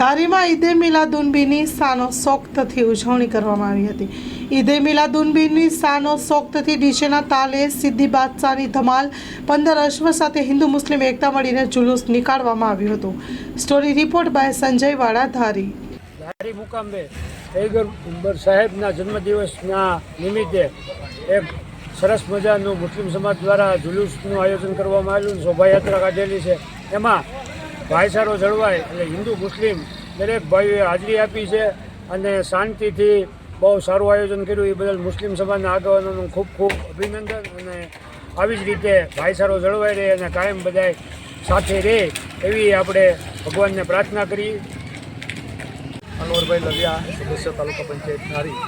ધારીમાં ઈદે મિલાદુનબીની સાનો શોક્તથી ઉજવણી કરવામાં આવી હતી. ઈદે મિલાદુનબીની સાનો શોક્તથી ડીજેના તાલે સિદ્ધિ બાદશાહની ધમાલ, પંદર અશ્વ સાથે હિન્દુ મુસ્લિમ એકતા મળીને જુલુસ નીકાળવામાં આવ્યું હતું. સ્ટોરી રિપોર્ટ બાય સંજય વાડા ધારી. ધારી મુકામે પૈગંબર સાહેબના જન્મદિવસના નિમિત્તે એક સરસ મજાનું મુસ્લિમ સમાજ દ્વારા જુલુસનું આયોજન કરવામાં આવેલું, શોભાયાત્રા કાઢેલી છે. એમાં ભાઈચારો જળવાય એટલે હિન્દુ, મુસ્લિમ દરેક ભાઈઓએ હાજરી આપી છે અને શાંતિથી બહુ સારું આયોજન કર્યું. એ બદલ મુસ્લિમ સમાજના આગેવાનોનું ખૂબ ખૂબ અભિનંદન અને આવી જ રીતે ભાઈચારો જળવાઈ રહે અને કાયમ બધાય સાથે રહે એવી આપણે ભગવાનને પ્રાર્થના કરી. અનવરભાઈ લવિયા સદસ્ય તાલુકા પંચાયત ધારી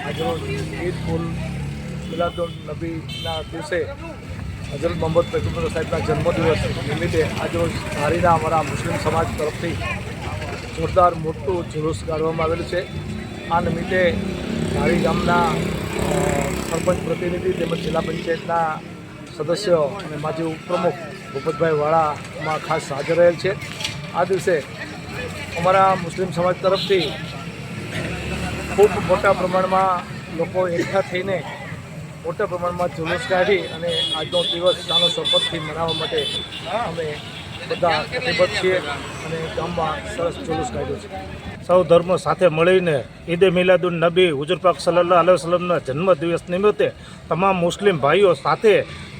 આજરોજ ઈદ ઉલ મિલાદુલ નબીના દિવસે હજરત મોહમ્મદ પૈગંબર સાહેબના જન્મદિવસ નિમિત્તે આજરોજ ધારીના અમારા મુસ્લિમ સમાજ તરફથી જોરદાર મોટું જુલુસ કાઢવામાં આવેલું છે. આ નિમિત્તે ધારી ગામના સરપંચ પ્રતિનિધિ તેમજ જિલ્લા પંચાયતના સદસ્યો અને માજી ઉપપ્રમુખ ભૂપતભાઈ વાળામાં ખાસ હાજર રહેલ છે. આ દિવસે અમારા મુસ્લિમ સમાજ તરફથી ખૂબ મોટા પ્રમાણમાં લોકો એકઠા થઈને મોટા પ્રમાણમાં જુલુસ કાઢી અને આજનો દિવસ સાનો શપથથી મનાવવા માટે અમે બધા પ્રતિબદ્ધ છીએ અને ગામમાં સરસ જુલુસ કાઢ્યો છે. સૌ ધર્મ સાથે મળીને ઈદે મિલાદુન નબી હુજુરપાક પાક સલ્લાહ વસલમના જન્મદિવસ નિમિત્તે તમામ મુસ્લિમ ભાઈઓ સાથે,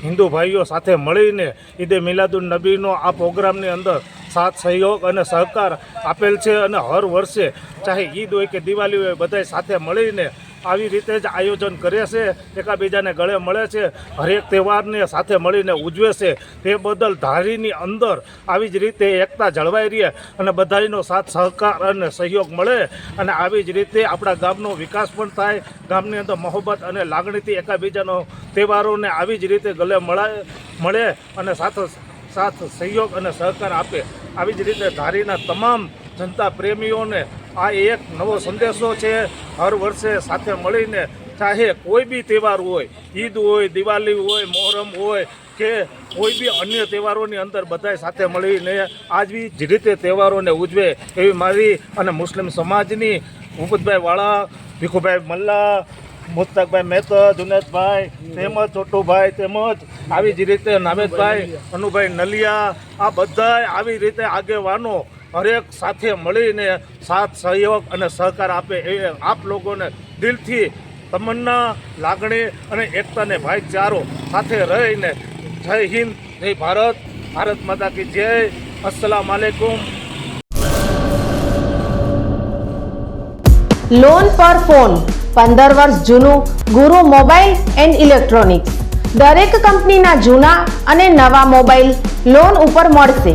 હિન્દુ ભાઈઓ સાથે મળીને ઈદે મિલાદુન નબીનો આ પ્રોગ્રામની અંદર સાથ, સહયોગ અને સહકાર આપેલ છે અને હર વર્ષે ચાહે ઈદ હોય કે દિવાળી હોય, બધાય સાથે મળીને આવી રીતે જ આયોજન કરે છે. એકાબીજાને ગળે મળે છે. હરેક તહેવારને સાથે મળીને ઉજવે છે. તે બદલ ધારીની અંદર આવી જ રીતે એકતા જળવાઈ રહે અને બધાનો સાથ, સહકાર અને સહયોગ મળે અને આવી જ રીતે આપણા ગામનો વિકાસ પણ થાય. ગામની અંદર મોહબ્બત અને લાગણીથી એકાબીજાનો તહેવારોને આવી જ રીતે ગળે મળાય મળે અને સાથ સાથ સહયોગ અને સહકાર આપે. આવી જ રીતે ધારીના તમામ જનતા પ્રેમીઓને આ એક નવો સંદેશો છે. હર વર્ષે સાથે મળીને ચાહે કોઈ બી તહેવાર હોય, ઈદ હોય, દિવાળી હોય, મોહરમ હોય, કે કોઈ બી અન્ય તહેવારોની અંદર બધાય સાથે મળીને આજવી જ રીતે તહેવારોને ઉજવે એવી મારી અને મુસ્લિમ સમાજની ભૂપતભાઈ વાળા, ભીખુભાઈ મલ્લા મુસ્તકભાઈ મહેતા, જુનેદભાઈ તેમજ છોટુભાઈ તેમજ આવી જ રીતે નામેદભાઈ, અનુભાઈ નલિયા, આ બધાય આવી રીતે આગેવાનો હરેક સાથે મળીને સાથ, સહયોગ અને સહકાર આપે એ આપ લોકોને દિલથી તમન્ના, લાગણી અને એકતાને ભાઈચારો સાથે રહીને જય હિન્દ, જય ભારત ભારત માતા કી જય. અસલામ આલેકુમ. લોન પર ફોન પંદર વર્ષ જૂનું, ગુરુ મોબાઈલ એન્ડ ઇલેક્ટ્રોનિક્સ. દરેક કંપનીના જૂના અને નવા મોબાઈલ લોન ઉપર મળશે.